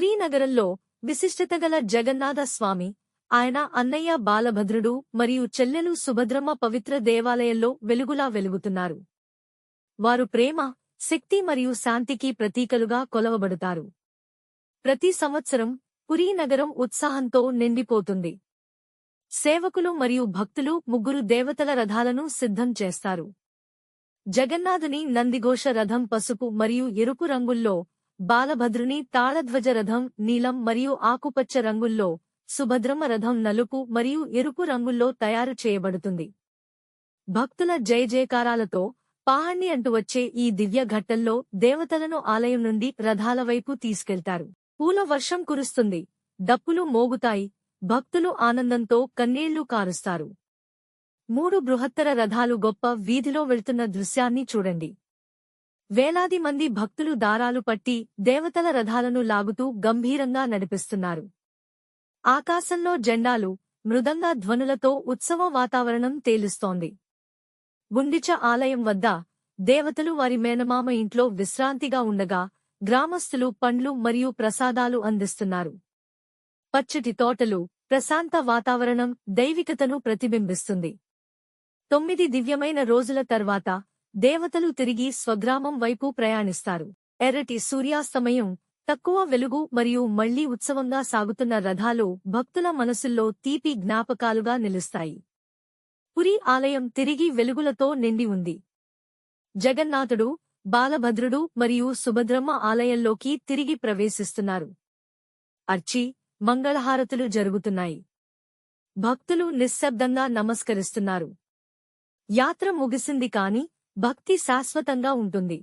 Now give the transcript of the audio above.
పూరీనగరంలో విశిష్టతగల విశిష్టత గల జగన్నాథ స్వామి ఆయన అన్నయ్య బాలభద్రుడు మరియు చెల్లెలు సుభద్రమ్మ పవిత్ర దేవాలయంలో వెలుగులా వెలుగుతున్నారు. వారు ప్రేమ శక్తి మరియు శాంతికి ప్రతీకలుగా కొలవబడతారు. ప్రతి సంవత్సరం పురీనగరం ఉత్సాహంతో నిండిపోతుంది. సేవకులు మరియు భక్తులు ముగ్గురు దేవతల రథాలను సిద్ధం చేస్తారు. జగన్నాథుని నందిఘోష రథం పసుపు మరియు ఎరుపు రంగుల్లో బాలభద్రుని తాళధ్వజ రథం నీలం మరియు ఆకుపచ్చ రంగుల్లో సుభద్రమ్మ రథం నలుపు మరియు ఎరుపు రంగుల్లో తయారు చేయబడుతుంది. భక్తుల జయ జయకారాలతో పాహణ్ణి అంటూ వచ్చే ఈ దివ్య ఘట్టల్లో దేవతలను ఆలయం నుండి రథాల వైపు తీసుకెళ్తారు. పూల వర్షం కురుస్తుంది డప్పులు మోగుతాయి భక్తులు ఆనందంతో కన్నీళ్ళు కారుస్తారు. మూడు బృహత్తర రథాలు గొప్ప వీధిలో వెళ్తున్న దృశ్యాన్ని చూడండి. వేలాది మంది భక్తులు దారాలు పట్టి దేవతల రథాలను లాగుతూ గంభీరంగా నడిపిస్తున్నారు. ఆకాశంలో జెండాలు మృదంగా ధ్వనులతో ఉత్సవ వాతావరణం తేలుస్తోంది. గుండిచ ఆలయం వద్ద దేవతలు వారి మేనమామ ఇంట్లో విశ్రాంతిగా ఉండగా గ్రామస్తులు పండ్లు మరియు ప్రసాదాలు అందిస్తున్నారు. పచ్చటి తోటలు ప్రశాంత వాతావరణం దైవికతను ప్రతిబింబిస్తుంది. తొమ్మిది దివ్యమైన రోజుల తర్వాత దేవతలు తిరిగి స్వగ్రామం వైపు ప్రయాణిస్తారు. ఎర్రటి సూర్యాస్తమయం తక్కువ వెలుగు మరియు మళ్ళీ ఉత్సవంగా సాగుతున్న రథాలు భక్తుల మనసుల్లో తీపి జ్ఞాపకాలుగా నిలుస్తాయి. పురి ఆలయం తిరిగి వెలుగులతో నిండి ఉంది. జగన్నాథుడు బాలభద్రుడు మరియు సుభద్రమ్మ ఆలయంలోకి తిరిగి ప్రవేశిస్తున్నారు. అర్చి మంగళహారతులు జరుగుతున్నాయి. భక్తులు నిశ్శబ్దంగా నమస్కరిస్తున్నారు. యాత్ర ముగిసింది కాని భక్తి శాశ్వతంగా ఉంటుంది.